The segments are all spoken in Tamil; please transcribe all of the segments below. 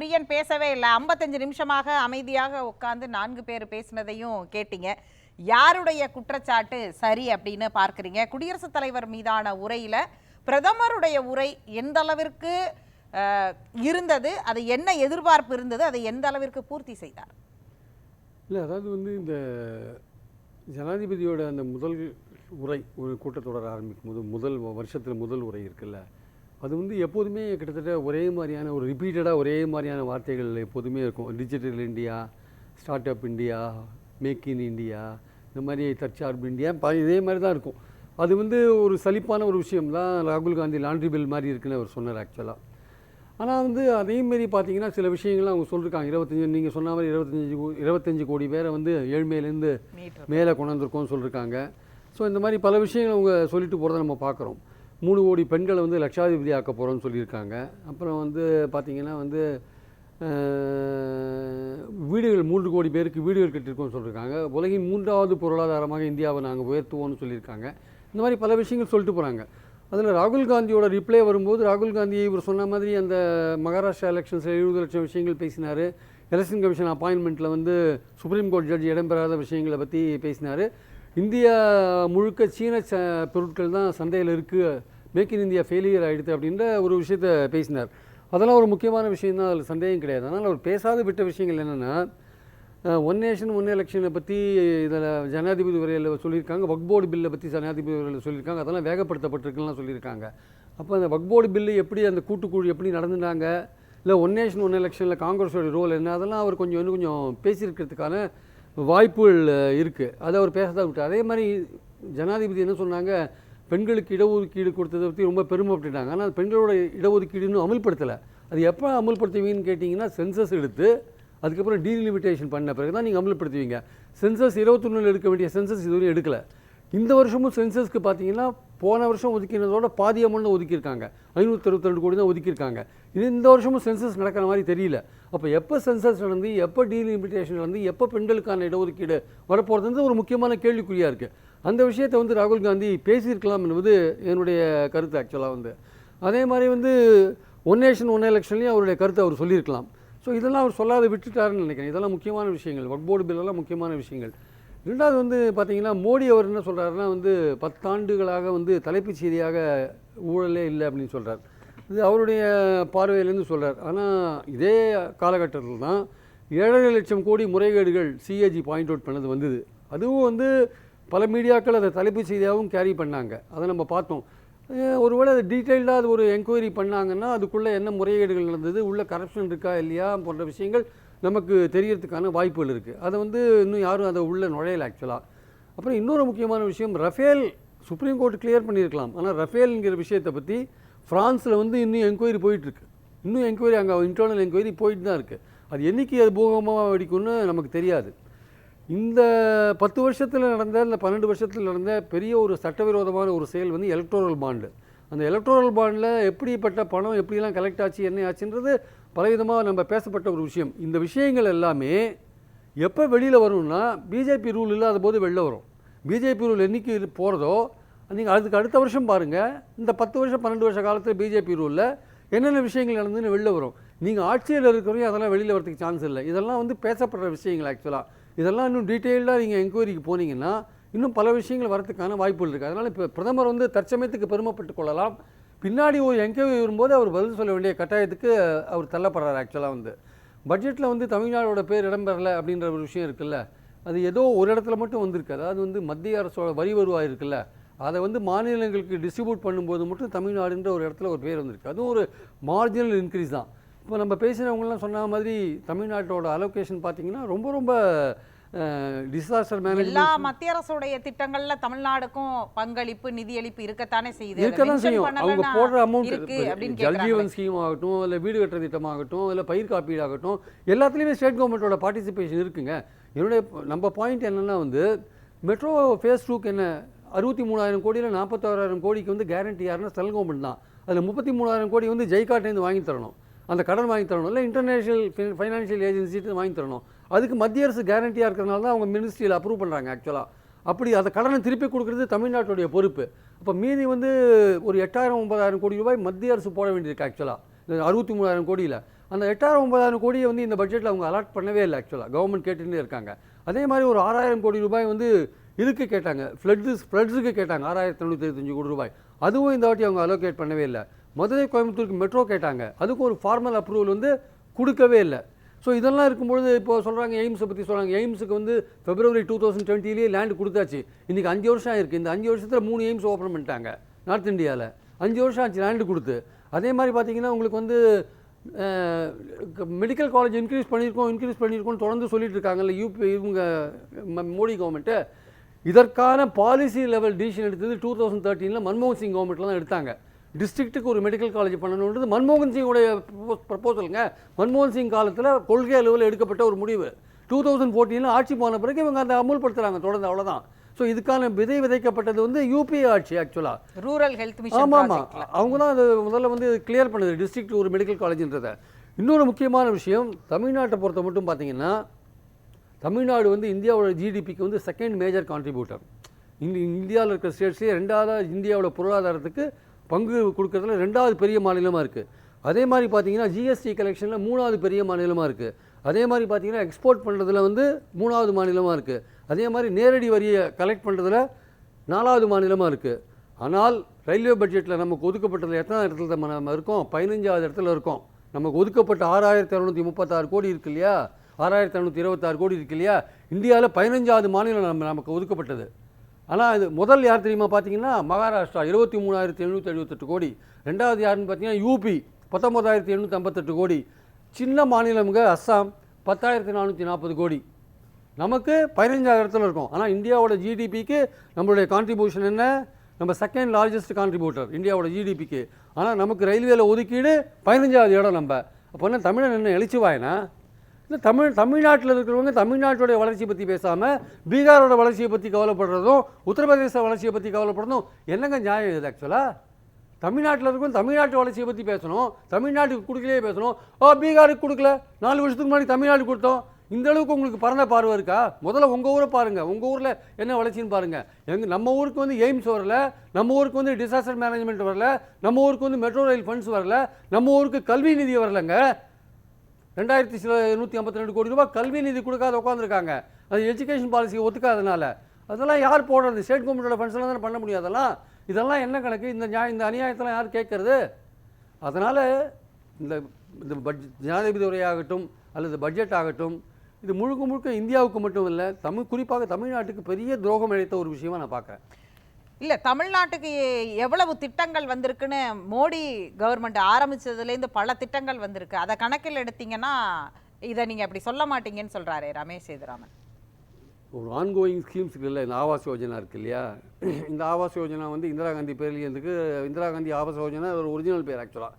பிரியன் பேசவே இல்லை. ஐம்பத்தஞ்சு நிமிஷமாக அமைதியாக உட்காந்து நான்கு பேர் பேசினதையும் கேட்டீங்க. யாருடைய குற்றச்சாட்டு சரி அப்படின்னு பார்க்குறீங்க. குடியரசுத் தலைவர் மீதான உரையில பிரதமருடைய உரை எந்த அளவிற்கு இருந்தது அது என்ன எதிர்பார்ப்பு இருந்தது அதை எந்த அளவிற்கு பூர்த்தி செய்தார்? இல்லை அதாவது வந்து இந்த ஜனாதிபதியோட அந்த முதல் உரை ஒரு கூட்டத்தொடர் ஆரம்பிக்கும் போது முதல் வருஷத்தில் முதல் உரை இருக்குல்ல அது வந்து எப்போதுமே கிட்டத்தட்ட ஒரே மாதிரியான ஒரு ரிப்பீட்டடாக ஒரே மாதிரியான வார்த்தைகள் எப்போதுமே இருக்கும். Digital India start up India make in India இந்த மாதிரி தற்சார்பு இந்தியா இதே மாதிரி தான் இருக்கும். அது வந்து ஒரு சலிப்பான ஒரு விஷயம் தான் ராகுல் காந்தி லாண்ட்ரி பில் மாதிரி இருக்குன்னு அவர் சொன்னார் ஆக்சுவலாக ஆனால் வந்து அதேமாரி பார்த்தீங்கன்னா சில விஷயங்கள்லாம் அவங்க சொல்லியிருக்காங்க இருபத்தஞ்சி நீங்கள் சொன்ன மாதிரி இருபத்தஞ்சி இருபத்தஞ்சு கோடி பேரை வந்து ஏழ்மையிலேருந்து மேலே கொண்டு வந்திருக்கோம்னு சொல்லியிருக்காங்க ஸோ இந்த மாதிரி பல விஷயங்கள் அவங்க சொல்லிட்டு போகிறத நம்ம பார்க்குறோம் மூணு கோடி பெண்களை வந்து லட்சாதிபதி ஆக்க போகிறோம்னு சொல்லியிருக்காங்க. அப்புறம் வந்து பார்த்திங்கன்னா வந்து வீடுகள் மூன்று கோடி பேருக்கு வீடுகள் கட்டியிருக்கோம்னு சொல்லியிருக்காங்க. உலகின் மூன்றாவது பொருளாதாரமாக இந்தியாவை நாங்கள் உயர்த்துவோம்னு சொல்லியிருக்காங்க. இந்த மாதிரி பல விஷயங்கள் சொல்லிட்டு போகிறாங்க அதில் ராகுல் காந்தியோட ரிப்ளை வரும்போது ராகுல் காந்தி இவர் சொன்ன மாதிரி அந்த மகாராஷ்டிரா எலெக்ஷன்ஸில் எழுபது லட்சம் விஷயங்கள் பேசினார். எலெக்ஷன் கமிஷன் அப்பாயின்மெண்ட்டில் வந்து சுப்ரீம் கோர்ட் ஜட்ஜ் இடம்பெறாத விஷயங்களை பற்றி பேசினார். இந்தியா முழுக்க சீன ச பொருட்கள் தான் சந்தையில் இருக்குது மேக் இன் இந்தியா ஃபெயிலியர் ஆகிடுது அப்படின்ற ஒரு விஷயத்த பேசினார். அதெல்லாம் ஒரு முக்கியமான விஷயம் தான் அதில் சந்தேகம் கிடையாது. ஆனால் அவர் பேசாத விட்ட விஷயங்கள் என்னென்னா ஒன் நேஷன் ஒன் எலெக்ஷனை பற்றி இதில் ஜனாதிபதி உரையில் சொல்லியிருக்காங்க. வக் போர்டு பில்லை பற்றி ஜனாதிபதி உரையில் சொல்லியிருக்காங்க. அதெல்லாம் வேகப்படுத்தப்பட்டிருக்குலாம் சொல்லியிருக்காங்க. அப்போ அந்த வக் போர்டு பில்லு எப்படி அந்த கூட்டுக்குழு எப்படி நடந்துட்டாங்க இல்லை ஒன் நேஷன் ஒன் எலெக்ஷனில் காங்கிரஸோட ரோல் என்ன? அதெல்லாம் அவர் கொஞ்சம் இன்னும் கொஞ்சம் பேசியிருக்கிறதுக்கான வாய்ப்புகள் இருக்குது அதை அவர் பேசதான் விட்டார். அதே மாதிரி ஜனாதிபதி என்ன சொன்னாங்க? பெண்களுக்கு இடஒதுக்கீடு கொடுத்ததை பற்றி ரொம்ப பெருமைப்பட்டுட்டாங்க ஆனால் பெண்களோட இடஒதுக்கீடு இன்னும் அமல்படுத்தலை. அது எப்போ அமல்படுத்துவீங்கன்னு கேட்டிங்கன்னா சென்சஸ் எடுத்து அதுக்கப்புறம் டீலிமிட்டேஷன் பண்ண பிறகு தான் நீங்கள் அமல்படுத்துவீங்க. சென்சஸ் இருபத்தொன்னில் எடுக்க வேண்டிய சென்சஸ் இதுவரையும் எடுக்கலை. இந்த வருஷமும் சென்சஸ்க்கு பார்த்தீங்கன்னா போன வருஷம் ஒதுக்கினதோட பாதி அமௌண்ட் ஒதுக்கியிருக்காங்க. ஐநூற்றி அறுபத்தி கோடி தான் ஒதுக்கியிருக்காங்க. இது இந்த வருஷமும் சென்சஸ் நடக்கிற மாதிரி தெரியல. அப்போ எப்போ சென்சஸ் நடந்து எப்போ டீலிமிட்டேஷன் நடந்து எப்போ பெண்களுக்கான இடஒதுக்கீடு வரப்போகிறது ஒரு முக்கியமான கேள்விக்குறியாக இருக்குது அந்த விஷயத்தை வந்து ராகுல் காந்தி பேசியிருக்கலாம் என்பது என்னுடைய கருத்து ஆக்சுவலாக வந்து. அதே மாதிரி வந்து ஒன் நேஷன் ஒன் எலெக்ஷன்லேயும் அவருடைய கருத்தை அவர் சொல்லியிருக்கலாம். ஸோ இதெல்லாம் அவர் சொல்லாத விட்டுட்டாருன்னு நினைக்கிறேன். இதெல்லாம் முக்கியமான விஷயங்கள். வக் போர்டு பில்லெல்லாம் முக்கியமான விஷயங்கள். ரெண்டாவது வந்து பார்த்திங்கன்னா மோடி அவர் என்ன சொல்கிறாருன்னா வந்து பத்தாண்டுகளாக வந்து தலைப்புச் செய்தியாக ஊழலே இல்லை அப்படின்னு சொல்கிறார் இது அவருடைய பார்வையிலேருந்து சொல்கிறார் ஆனால் இதே காலகட்டத்தில் தான் ஏழரை லட்சம் கோடி முறைகேடுகள் சிஏஜி பாயிண்ட் அவுட் பண்ணது வந்தது. அதுவும் வந்து பல மீடியாக்கள் அதை தலைப்புச் செய்தியாகவும் கேரி பண்ணாங்க. அதை நம்ம பார்த்தோம். ஒருவேளை அது டீட்டெயில்டாக அது ஒரு என்கொயரி பண்ணாங்கன்னா அதுக்குள்ளே என்ன முறைகேடுகள் நடந்தது உள்ள கரப்ஷன் இருக்கா இல்லையா போன்ற விஷயங்கள் நமக்கு தெரியறதுக்கான வாய்ப்புகள் இருக்குது அதை வந்து இன்னும் யாரும் அதை உள்ளே நுழையல ஆக்சுவலாக அப்புறம் இன்னொரு முக்கியமான விஷயம் ரஃபேல் சுப்ரீம் கோர்ட் கிளியர் பண்ணியிருக்கலாம். ஆனால் ரஃபேல்ங்கிற விஷயத்தை பற்றி ஃப்ரான்ஸில் வந்து இன்னும் என்கொயரி போயிட்டுருக்கு. இன்னும் என்கொயரி அங்கே இன்டர்னல் என்கொயரி போயிட்டு தான் இருக்குது அது என்றைக்கு அது பூகமாக வெடிக்கும்னு நமக்கு தெரியாது. இந்த பத்து வருஷத்தில் நடந்த இந்த பன்னெண்டு வருஷத்தில் நடந்த பெரிய ஒரு சட்டவிரோதமான ஒரு செயல் வந்து எலக்ட்ரோரல் பாண்டு அந்த எலக்ட்ரோரல் பாண்டில் எப்படிப்பட்ட பணம் எப்படிலாம் கலெக்ட் ஆச்சு என்ன ஆச்சுன்றது பலவிதமாக நம்ம பேசப்பட்ட ஒரு விஷயம். இந்த விஷயங்கள் எல்லாமே எப்போ வெளியில் வரும்னா பிஜேபி ரூல் இல்லாத போது வெளில வரும். பிஜேபி ரூல் என்றைக்கு போகிறதோ நீங்கள் அதுக்கு அடுத்த வருஷம் பாருங்கள் இந்த பத்து வருஷம் பன்னெண்டு வருஷ காலத்தில் பிஜேபி ரூலில் என்னென்ன விஷயங்கள் நடந்துன்னு வெளில வரும். நீங்கள் ஆட்சியில் இருக்கிறவங்க அதெல்லாம் வெளியில் வரதுக்கு சான்ஸ் இல்லை. இதெல்லாம் வந்து பேசப்படுற விஷயங்கள் ஆக்சுவலாக இதெல்லாம் இன்னும் டீட்டெயில்டாக நீங்கள் என்கொயரிக்கு போனீங்கன்னா இன்னும் பல விஷயங்கள் வரத்துக்கான வாய்ப்புகள் இருக்குது அதனால் இப்போ பிரதமர் வந்து தற்சமயத்துக்கு பெருமைப்பட்டு கொள்ளலாம். பின்னாடி ஒரு என்கொயரி வரும்போது அவர் பதில் சொல்ல வேண்டிய கட்டாயத்துக்கு அவர் தள்ளப்படுறார் ஆக்சுவலாக வந்து. பட்ஜெட்டில் வந்து தமிழ்நாடோட பேர் இடம்பெறலை அப்படின்ற ஒரு விஷயம் இருக்குல்ல. அது ஏதோ ஒரு இடத்துல மட்டும் வந்திருக்கு அதாவது வந்து மத்திய அரசோட வரி வருவாய் இருக்குல்ல. அதை வந்து மாநிலங்களுக்கு டிஸ்ட்ரிபியூட் பண்ணும்போது மட்டும் தமிழ்நாடுன்ற ஒரு இடத்துல ஒரு பேர் வந்திருக்கு. அதுவும் ஒரு மார்ஜினல் இன்க்ரீஸ் தான். இப்போ நம்ம பேசினவங்கலாம் சொன்ன மாதிரி தமிழ்நாட்டோட அலோகேஷன் பார்த்தீங்கன்னா ரொம்ப ரொம்ப டிசாஸ்டர் எல்லா மேனேஜ்மெண்ட் மத்திய அரசுடைய திட்டங்கள்ல தமிழ்நாடுக்கும் பங்களிப்பு நிதியளிப்பு இருக்கத்தானே செய்யுது. இருக்கதான் செய்யும். அவங்க. போடுற அமௌண்ட் இருக்கு அப்படின்னு ஜல் கேக்குறாங்க. ஜீவன் ஸ்கீம் ஆகட்டும் இல்லை வீடு கட்டுற திட்டமாகட்டும் இல்லை பயிர் காப்பீடு ஆகட்டும் எல்லாத்துலேயுமே ஸ்டேட் கவர்மெண்ட்டோட பார்ட்டிசிபேஷன் இருக்குங்க. என்னுடைய நம்ம பாயிண்ட் என்னன்னா வந்து மெட்ரோ ஃபேஸ் டூக்கு என்ன அறுபத்தி மூணாயிரம் கோடியில் நாற்பத்தாறாயிரம் கோடிக்கு வந்து கேரண்டி யாருன்னா சென்ட்ரல் கவர்மெண்ட் தான். அதில் முப்பத்தி மூணாயிரம் கோடி வந்து ஜெய்காட்டேருந்து வாங்கி தரணும். அந்த கடன் வாங்கி தரணும். இல்லை இன்டர்நேஷனல் ஃபைனான்ஷியல் ஏஜென்சிட்டு வாங்கி தரணும். அதுக்கு மத்திய அரசு கேரண்டியாக இருக்கிறனால தான் அவங்க மினிஸ்ட்ரியில் அப்ரூவ் பண்ணுறாங்க ஆக்சுவலாக அப்படி அந்த கடனை திருப்பி கொடுக்குறது தமிழ்நாட்டுடைய பொறுப்பு. அப்போ மீதி வந்து ஒரு எட்டாயிரம் ஒன்பதாயிரம் கோடி ரூபாய் மத்திய அரசு போட வேண்டியிருக்கு ஆக்சுவலாக அறுபத்தி மூணாயிரம் கோடியில். அந்த எட்டாயிரம் ஒன்பதாயிரம் கோடியை வந்து இந்த பட்ஜெட்டில் அவங்க அலாட் பண்ணவே இல்லை ஆக்சுவலாக கவர்மெண்ட் கேட்டுட்டே இருக்காங்க. அதே மாதிரி ஒரு ஆறாயிரம் கோடி ரூபாய் வந்து இதுக்கு கேட்டாங்க. ஃப்ளட்ஸு ஃப்ளட்ஸுக்கு கேட்டாங்க. ஆறாயிரத்தி தொண்ணூற்றி இருபத்தஞ்சு கோடி ரூபாய். அதுவும் இந்த வாட்டி அவங்க அலோகேட் பண்ணவே இல்லை. மதுரை கோயம்புத்தூருக்கு மெட்ரோ கேட்டாங்க. அதுக்கும் ஒரு ஃபார்மல் அப்ரூவல் வந்து கொடுக்கவே இல்லை. ஸோ இதெல்லாம் இருக்கும்பொழுது இப்போ சொல்கிறாங்க எய்ம்ஸை பற்றி சொல்கிறாங்க எய்ம்ஸுக்கு வந்து பிப்ரவரி டூ தௌசண்ட் டுவெண்ட்டிலேயே லேண்ட் கொடுத்தாச்சு. இன்றைக்கி அஞ்சு வருஷம் ஆயிருக்கு. இந்த அஞ்சு வருஷத்தில் மூணு எய்ம்ஸ் ஓப்பன் பண்ணிட்டாங்க நார்த் இந்தியாவில் அஞ்சு வருஷம் ஆச்சு லேண்டு கொடுத்து. அதே மாதிரி பார்த்தீங்கன்னா உங்களுக்கு வந்து மெடிக்கல் காலேஜ் இன்க்ரீஸ் பண்ணியிருக்கோம் இன்க்ரீஸ் பண்ணியிருக்கோம் தொடர்ந்து சொல்லிட்டு இருக்காங்கல்ல யூபி இவங்க ம- மோடி கவர்மெண்ட்டு இதற்கான பாலிசி லெவல் டிசிஷன் எடுத்தது டூ தௌசண்ட் தேர்ட்டீனில் மன்மோகன் சிங் கவர்மெண்ட்டில் தான் எடுத்தாங்க. டிஸ்ட்ரிக்ட்டுக்கு ஒரு மெடிக்கல் காலேஜ் பண்ணணுன்றது மன்மோகன் சிங்கோடைய ப்ரப்போசலுங்க மன்மோகன் சிங் காலத்தில் கொள்கை அளவில் எடுக்கப்பட்ட ஒரு முடிவு. டூ தௌசண்ட் ஃபோர்டீனில் ஆட்சி போன பிறகு இவங்க அதை அமுல்படுத்துகிறாங்க தொடர்ந்து அவ்வளோதான் ஸோ இதுக்கான விதை விதைக்கப்பட்டது வந்து யூபிஏ ஆட்சி ஆக்சுவலாக ரூரல் ஹெல்த் மிஷன் ஆமாம் ஆமாம் அவங்க தான் அது முதல்ல வந்து கிளியர் பண்ணது. டிஸ்ட்ரிக்ட் ஒரு மெடிக்கல் காலேஜ்ன்றதை இன்னொரு முக்கியமான விஷயம் தமிழ்நாட்டை பொறுத்த மட்டும் பார்த்தீங்கன்னா தமிழ்நாடு வந்து இந்தியாவோட ஜிடிபிக்கு வந்து செகண்ட் மேஜர் கான்ட்ரிபியூட்டர் இந்த இந்தியாவில் இருக்கிற ஸ்டேட்ஸ்லேயே ரெண்டாவது இந்தியாவோட பொருளாதாரத்துக்கு பங்கு கொடுக்கறதுல ரெண்டாவது பெரிய மாநிலமாக இருக்குது அதே மாதிரி பார்த்தீங்கன்னா ஜிஎஸ்டி கலெக்ஷனில் மூணாவது பெரிய மாநிலமாக இருக்குது அதே மாதிரி பார்த்தீங்கன்னா எக்ஸ்போர்ட் பண்ணுறதுல வந்து மூணாவது மாநிலமாக இருக்குது அதே மாதிரி நேரடி வரியை கலெக்ட் பண்ணுறதுல நாலாவது மாநிலமாக இருக்குது ஆனால் ரயில்வே பட்ஜெட்டில் நமக்கு ஒதுக்கப்பட்டதில் எத்தனை இடத்துல நம்ம நம்ம இருக்கோம்? பதினஞ்சாவது இடத்துல இருக்கோம். நமக்கு ஒதுக்கப்பட்ட ஆறாயிரத்தி இரநூத்தி முப்பத்தாறு கோடி இருக்கு இல்லையா? ஆறாயிரத்தி இரநூத்தி இருபத்தாறு கோடி இருக்கு இல்லையா? இந்தியாவில் பதினஞ்சாவது மாநிலம் நம்ம நமக்கு ஒதுக்கப்பட்டது. ஆனால் இது முதல் யார் தெரியுமா பார்த்தீங்கன்னா மகாராஷ்டிரா இருபத்தி மூணாயிரத்தி எழுநூற்றி எழுபத்தெட்டு கோடி. ரெண்டாவது யாருன்னு பார்த்தீங்கன்னா யூபி பத்தொம்பதாயிரத்தி எழுநூற்றி ஐம்பத்தெட்டு கோடி. சின்ன மாநிலம்ங்க அஸ்ஸாம் பத்தாயிரத்தி நானூற்றி நாற்பது கோடி. நமக்கு பதினஞ்சாயிரத்தில் இடத்துல இருக்கும். ஆனால் இந்தியாவோட ஜிடிபிக்கு நம்மளுடைய கான்ட்ரிபியூஷன் என்ன? நம்ம செகண்ட் லார்ஜஸ்ட் கான்ட்ரிபியூட்டர் இந்தியாவோட ஜிடிபிக்கு ஆனால் நமக்கு ரயில்வேல ஒதுக்கீடு பதினஞ்சாவது இடம் நம்ம. அப்போ என்ன தமிழன் என்ன எழுச்சிவாயனா இல்லை தமிழ் தமிழ்நாட்டில் இருக்கிறவங்க தமிழ்நாட்டோட வளர்ச்சியை பற்றி பேசாமல் பீகாரோட வளர்ச்சியை பற்றி கவலைப்படுறதும் உத்தரப்பிரதேச வளர்ச்சியை பற்றி கவலைப்படுறதும் என்னங்க நியாயம் இது ஆக்சுவலாக தமிழ்நாட்டில் இருக்கும் தமிழ்நாட்டு வளர்ச்சியை பற்றி பேசணும் தமிழ்நாட்டுக்கு கொடுக்கலையே பேசணும். ஓ பீகாருக்கு கொடுக்கல. நாலு வருஷத்துக்கு முன்னாடி தமிழ்நாடு கொடுத்தோம். இந்த அளவுக்கு உங்களுக்கு பறந்த பார்வை இருக்கா? முதல்ல உங்கள் ஊரை பாருங்கள் உங்கள் ஊரில் என்ன வளர்ச்சின்னு பாருங்கள் எங்கள் நம்ம ஊருக்கு வந்து எய்ம்ஸ் வரல. நம்ம ஊருக்கு வந்து டிசாஸ்டர் மேனேஜ்மெண்ட் வரல. நம்ம ஊருக்கு வந்து மெட்ரோ ரயில் ஃபண்ட்ஸ் வரல. நம்ம ஊருக்கு கல்வி நிதி வரலங்க. ரெண்டாயிரத்தி சில நூற்றி ஐம்பத்தி ரெண்டு கோடி ரூபாய் கல்வி நிதி கொடுக்காத உட்காந்துருக்காங்க அது எஜுகேஷன் பாலிசி ஒத்துக்காதனால. அதெல்லாம் யார் போடுறது? ஸ்டேட் கவர்மெண்ட்டோட ஃபண்ட்ஸ்லாம் தானே பண்ண முடியும் அதெல்லாம்? இதெல்லாம் என்ன கணக்கு? இந்த நியாய இந்த அநியாயத்தெல்லாம் யார் கேட்கறது? அதனால் இந்த இந்த பட்ஜெட் ஜனாதிபதி உரையாகட்டும் அல்லது பட்ஜெட் ஆகட்டும் இது முழுக்க முழுக்க இந்தியாவுக்கு மட்டும் இல்லை தமிழ் குறிப்பாக தமிழ்நாட்டுக்கு பெரிய துரோகம் இழைத்த ஒரு விஷயமா நான் பார்க்குறேன். இல்லை தமிழ்நாட்டுக்கு எவ்வளவு திட்டங்கள் வந்திருக்குன்னு மோடி கவர்மெண்ட் ஆரம்பிச்சதுலேருந்து பல திட்டங்கள் வந்திருக்கு. அதை கணக்கில் எடுத்தீங்கன்னா இதை நீங்கள் அப்படி சொல்ல மாட்டீங்கன்னு சொல்கிறாரே ரமேஷ் சேதுராமன். ஒரு ஆன்கோயிங் ஸ்கீம்ஸ் இருக்குல்ல இந்த ஆவாஸ் யோஜனா இருக்கு இல்லையா? இந்த ஆவாஸ் யோஜனா வந்து இந்திரா காந்தி பேர்லேருந்துக்கு இந்திரா காந்தி ஆவாஸ் யோஜனா ஒரு ஒரிஜினல் பேர் ஆக்சுவலாக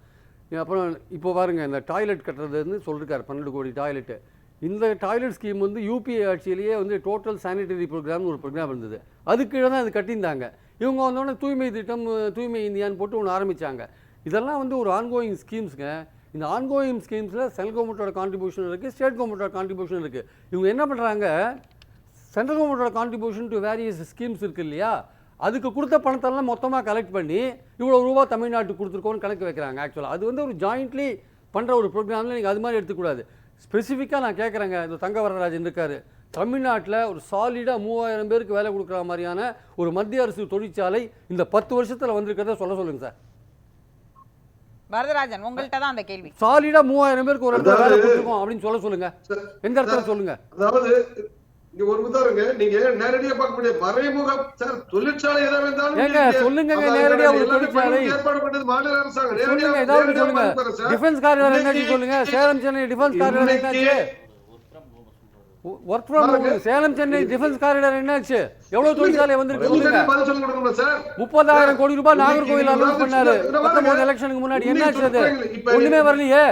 அப்புறம் இப்போ பாருங்க இந்த டாய்லெட் கட்டுறதுன்னு சொல்லிருக்காரு பன்னெண்டு கோடி டாய்லெட்டு இந்த டாய்லெட் ஸ்கீம் வந்து யூபிஏ ஆட்சியிலேயே வந்து டோட்டல் சானிடரி ப்ரோக்ராம்னு ஒரு ப்ரோக்ராம் இருந்தது. அதுக்கு கீழே தான் அது கட்டியிருந்தாங்க. இவங்க வந்தோடனே தூய்மை திட்டம் தூய்மை இந்தியான்னு போட்டு ஒன்று ஆரம்பித்தாங்க இதெல்லாம் வந்து ஒரு ஆன்கோயிங் ஸ்கீம்ஸுங்க இந்த ஆன்கோயிங் ஸ்கீம்ஸில் சென்ட்ரல் கவர்மெண்ட்டோட கான்ட்ரிபியூஷன் இருக்குது ஸ்டேட் கவர்மெண்ட்டோட கான்ட்ரிபியூஷன் இருக்குது இவங்க என்ன பண்ணுறாங்க சென்ட்ரல் கவர்மெண்ட்டோட கான்ட்ரிபியூஷன் டு வேரியஸ் ஸ்கீம்ஸ் இருக்குது இல்லையா? அதுக்கு கொடுத்த பணத்தெல்லாம் மொத்தமாக கலெக்ட் பண்ணி இவ்வளோ ரூபா தமிழ்நாட்டுக்கு கொடுத்துருக்கோன்னு கணக்கு வைக்கிறாங்க ஆக்சுவலாக அது வந்து ஒரு ஜாயிண்ட்லி பண்ணுற ஒரு ப்ரோக்ராமில் நீங்கள் அது மாதிரி எடுத்துக்கூடாது ஸ்பெசிஃபிக்காக நான் கேட்குறேங்க இந்த தங்க வரராஜன் இருக்காரு. தமிழ்நாட்டில் ஒரு சாலிடாக மூவாயிரம் பேருக்கு வேலை கொடுக்குற மாதிரியான ஒரு மத்திய அரசு தொழிற்சாலை இந்த பத்து வருஷத்தில் வந்திருக்கிறத சொல்ல சொல்லுங்கள் சார். வரதராஜன் உங்கள்கிட்ட தான் அந்த கேள்வி. சாலிடாக மூவாயிரம் பேருக்கு ஒரு இடத்துல வேலை கொடுத்துருக்கோம் அப்படின்னு சொல்ல சொல்லுங்கள் சார், எந்த இடத்துல சொல்லுங்கள் அதாவது இங்க ஒரு உதாரணங்க நீங்க நேரடியா பார்க்க முடியாது? மறைமுக சார் தொழிற்சாலை எதாவது இருந்தாலும் அதாவது நேரடியா ஒரு தொழிற்சாலை. ஏற்பாடு பண்ணது மாநில அரசாங்கம். நேரடியா- சொல்லுங்க ஏதாவது சொல்லுங்க. டிஃபென்ஸ் என்னாச்சு இன்னைக்கு- சொல்லுங்க? சேலம் சென்னை டிஃபென்ஸ் காரிடார் என்னாச்சு? ஒர்க் ஃப்ரம் பாருங்க. சேலம் சென்னை டிஃபென்ஸ் காரிடார் என்னாச்சு? எவ்வளவு தொழிற்சாலை வந்திருக்கு சொல்லுங்க. சார்? முப்பதாயிரம் கோடி ரூபாய் நாகர்கோவில் அனௌன்ஸ் பண்ணாரு. பத்தொன்பது எலெக்ஷனுக்கு முன்னாடி என்னாச்சு அது? ஒண்ணுமே வரலையே.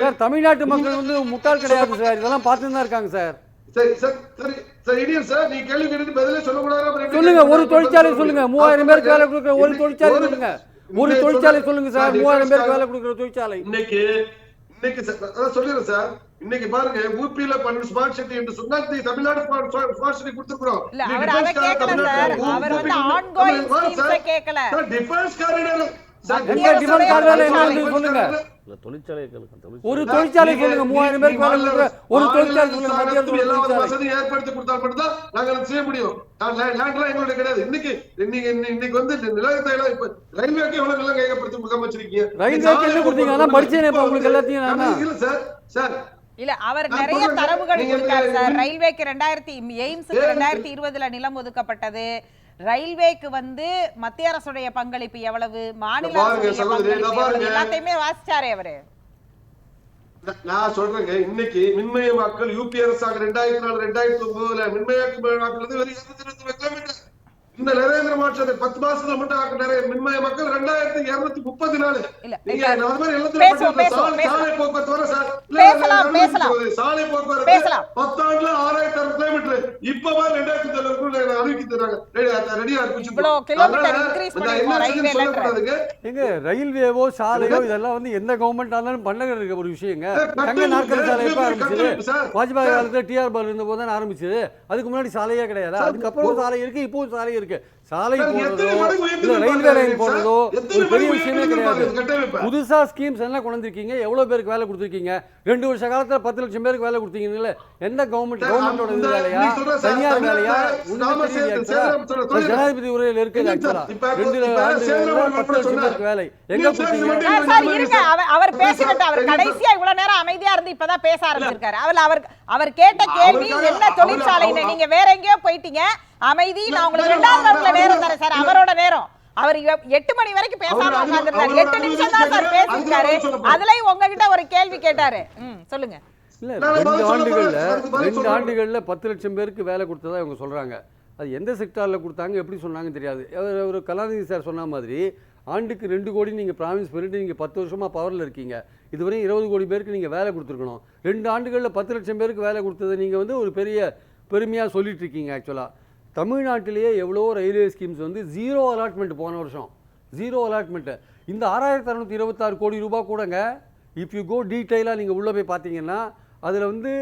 சார். தமிழ்நாட்டு மக்கள் வந்து முட்டாள் கிடையாது சார். இதெல்லாம் பார்த்துட்டு தான் இருக்காங்க சார். சரி சார் சரி சார் இடியன் சார் நீ கேள்வி கேட்டு பதிலே சொல்லக்கூடாது? சொல்லுங்க ஒரு தொழிற்சாலை சொல்லுங்க. மூவாயிரம் பேருக்கு வேலை கொடுக்குற ஒரு தொழிற்சாலை சொல்லுங்க. ஒரு தொழிற்சாலை. சொல்லுங்க சார். மூவாயிரம் பேருக்கு வேலை கொடுக்குற தொழிற்சாலை. இன்னைக்கு இன்னைக்கு அதான் சொல்லிடுறேன் சார். இன்னைக்கு பாருங்க ஊபியில பண்ண ஸ்மார்ட் சிட்டி என்று சொன்னால் தமிழ்நாடு ஸ்மார்ட் சிட்டி கொடுத்துருக்கோம் டிஃபென்ஸ் காரிடார் எங்க டிமாண்ட் என்ன சொல்லுங்க. ஒரு தொழிற்சாலை நீங்க- சொல்லுங்க மூவாயிரம் பேருக்கு வேலை நீங்க ஒரு தொழிற்சாலை சொல்லுங்க மத்திய வசதி ஏற்படுத்தி கொடுத்தா மட்டும்தான் நாங்க அதை செய்ய முடியும். லேண்ட்லாம் எங்களுடைய கிடையாது. இன்னைக்கு இன்னைக்கு இன்னைக்கு வந்து எல்லாம் இப்ப ரயில்வேக்கு எவ்வளவு நிலம் கையகப்படுத்தி முகாம் வச்சிருக்கீங்க? ரயில்வேக்கு என்ன கொடுத்தீங்க? அதான் படிச்சேனே இப்ப உங்களுக்கு எல்லாத்தையும்? இல்ல சார் சார். இல்ல அவர் நிறைய. தரவுகள் நீங்க கொடுத்தார் சார். ரயில்வேக்கு ரெண்டாயிரத்தி எய்ம்ஸுக்கு ரெண்டாயிரத்தி இருபதுல நிலம் ஒதுக்கப்பட்டது. ரயில்வேக்கு வந்து மத்திய அரசுடைய பங்களிப்பு எவ்வளவு? மாநில அரசுடைய பங்களிப்பு எவ்வளவு. எல்லாத்தையுமே வாசிச்சாரே அவரு. நான் சொல்றேங்க இன்னைக்கு மின்மயமாக்கல் யூபி அரசாங்கம் ரெண்டாயிரத்தி நாலு ரெண்டாயிரத்தி ஒன்பதுல மின்மயமாக்குறது வெறும் இருநூத்தி இருபத்தி கிலோமீட்டர் இந்த நரேந்திர மாற்றத்தை பத்து மாசத்துல மட்டும் ஆக்க நிறைய மின்மய மக்கள் ரெண்டாயிரத்தி இருநூத்தி முப்பது நாலு. நீங்க அது மாதிரி எல்லாத்துலயும் சாலை- போக்குவரத்து வர சாலை போக்குவரத்து. பத்தாண்டுல ஆறாயிரத்தி அறுநூறு கிலோமீட்டர் இப்ப மாதிரி ரெண்டாயிரத்தி தொண்ணூறு அறிவிக்க தராங்க ரெடியா இருக்கு எங்க ரயில்வேவோ சாலையோ இதெல்லாம் வந்து எந்த கவர்மெண்ட் இருந்தாலும் பண்ண இருக்க ஒரு விஷயங்க. தங்க நாற்கர சாலை எப்ப ஆரம்பிச்சது. வாஜ்பாய். காலத்துல டிஆர் பால் இருந்த போது தான் ஆரம்பிச்சது அதுக்கு முன்னாடி சாலையே கிடையாது. அதுக்கப்புறம் சாலை இருக்கு இப்பவும் சாலை இருக்கு. சாலை போடுறதோ எத்தனை மடங்கு உயர்த்தி இல்ல ரயில்வே லைன்? போடுறதோ ஒரு பெரிய விஷயமே கிடையாது? புதுசா ஸ்கீம்ஸ் எல்லாம் கொண்டு வந்திருக்கீங்க. எவ்வளவு பேருக்கு வேலை கொடுத்துருக்கீங்க? ரெண்டு வருஷ காலத்துல பத்து லட்சம் பேருக்கு வேலை கொடுத்தீங்கல்ல எந்த கவர்மெண்ட் கவர்மெண்டோட இது வேலையா? நீ சொல்ற சார், தனியார் வேலையா? ஜனாதிபதி உரையில் இருக்குது வேலை, எங்க. அவர் கடைசியா இவ்வளவு நேரம் அமைதியா இருந்து இப்பதான் பேச ஆரம்பிச்சிருக்காரு. அவர் அவர் அவர் கேட்ட கேள்வி என்ன தொழிற்சாலைன்னு நீங்க வேற எங்கேயோ போயிட்டீங்க. அமைதி நான் உங்களுக்கு ரெண்டாவது வாரத்துல நேரம் தரேன் சார். அவரோட நேரம். அவர் எட்டு மணி வரைக்கும் பேசாம அவரோட எட்டு நிமிஷம் தான் சார் பேசியிருக்காரு. அதுலயும் உங்ககிட்ட ஒரு கேள்வி கேட்டாரு. சொல்லுங்க. இல்ல ரெண்டு ஆண்டுகள்ல ரெண்டு. ஆண்டுகள்ல பத்து லட்சம் பேருக்கு வேலை கொடுத்ததா இவங்க சொல்றாங்க. அது எந்த செக்டார்ல கொடுத்தாங்க எப்படி சொன்னாங்கன்னு தெரியாது. ஒரு கலாநிதி சார் சொன்ன மாதிரி ஆண்டுக்கு ரெண்டு கோடி நீங்க ப்ராமிஸ் பண்ணிட்டு நீங்க பத்து வருஷமா பவர்ல இருக்கீங்க. இதுவரையும் இருபது கோடி பேருக்கு நீங்க வேலை கொடுத்துருக்கணும். ரெண்டு ஆண்டுகள்ல பத்து லட்சம் பேருக்கு வேலை கொடுத்ததை நீங்க வந்து ஒரு பெரிய பெருமையா சொல்லிட்டு இருக்கீங்க ஆக்சுவலா தமிழ்நாட்டிலேயே எவ்வளோ ரயில்வே ஸ்கீம்ஸ் வந்து ஜீரோ அலாட்மெண்ட் போன வருஷம். ஜீரோ அலாட்மெண்ட்டு இந்த ஆறாயிரத்தி அறநூற்றி இருபத்தாறு கோடி ரூபாய் கூடங்க இஃப் யூ கோ டீட்டெயிலாக நீங்கள் உள்ளே போய் பார்த்தீங்கன்னா அதில் வந்து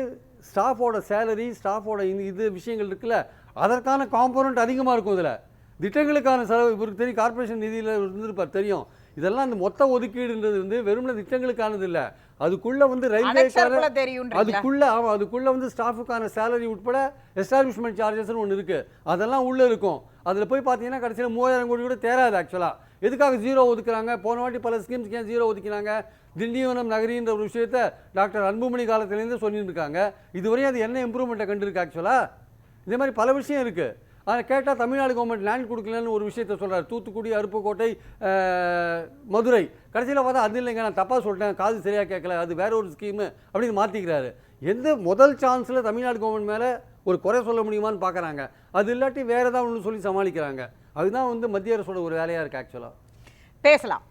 ஸ்டாஃபோட சேலரி ஸ்டாஃபோட இந்த இது விஷயங்கள் இருக்குல்ல அதற்கான காம்போனன்ட் அதிகமாக இருக்கும் இதில். திட்டங்களுக்கான செலவு இவருக்கு தெரியும் கார்ப்பரேஷன் நிதியில் இருந்திருப்பார் தெரியும். இதெல்லாம் அந்த மொத்த ஒதுக்கீடுன்றது வந்து வெறுமனே திட்டங்களுக்கானது இல்லை. அதுக்குள்ளே வந்து ரயில்வே அதுக்குள்ள ஆமா அதுக்குள்ள வந்து ஸ்டாஃபுக்கான சேலரி உட்பட எஸ்டாப்ளிஷ்மெண்ட் சார்ஜஸ்னு ஒன்று இருக்கு. அதெல்லாம் உள்ள இருக்கும். அதில் போய் பார்த்தீங்கன்னா கடைசியில் மூவாயிரம் கோடி கூட தேராது ஆக்சுவலாக எதுக்காக ஜீரோ ஒதுக்குறாங்க? போன வாட்டி பல ஸ்கீம்ஸ்க்கு ஏன் ஜீரோ ஒதுக்கினாங்க? திண்டிவனம் நகரின்ற ஒரு விஷயத்த டாக்டர் அன்புமணி காலத்துலேருந்து சொல்லிட்டு இருக்காங்க இதுவரையும் அது என்ன இம்ப்ரூவ்மெண்ட்டை கண்டிருக்கு ஆக்சுவலாக இதே மாதிரி பல விஷயம் இருக்குது அதை கேட்டால் தமிழ்நாடு கவர்மெண்ட் லேண்ட் கொடுக்கலன்னு ஒரு விஷயத்த சொல்கிறார் தூத்துக்குடி அருப்புக்கோட்டை மதுரை. கடைசியில் பார்த்தா அது இல்லைங்க நான் தப்பாக சொல்லிட்டேன் காது சரியாக கேட்கல அது வேற ஒரு ஸ்கீமு அப்படின்னு மாற்றிக்கிறாரு எந்த முதல் சான்ஸில் தமிழ்நாடு கவர்மெண்ட் மேலே ஒரு குறை சொல்ல முடியுமான்னு பார்க்குறாங்க அது இல்லாட்டி வேறு ஏதாவது ஒன்று சொல்லி சமாளிக்கிறாங்க. அதுதான் வந்து மத்திய அரசோட ஒரு வேலையாக இருக்குது ஆக்சுவலாக பேசலாம்.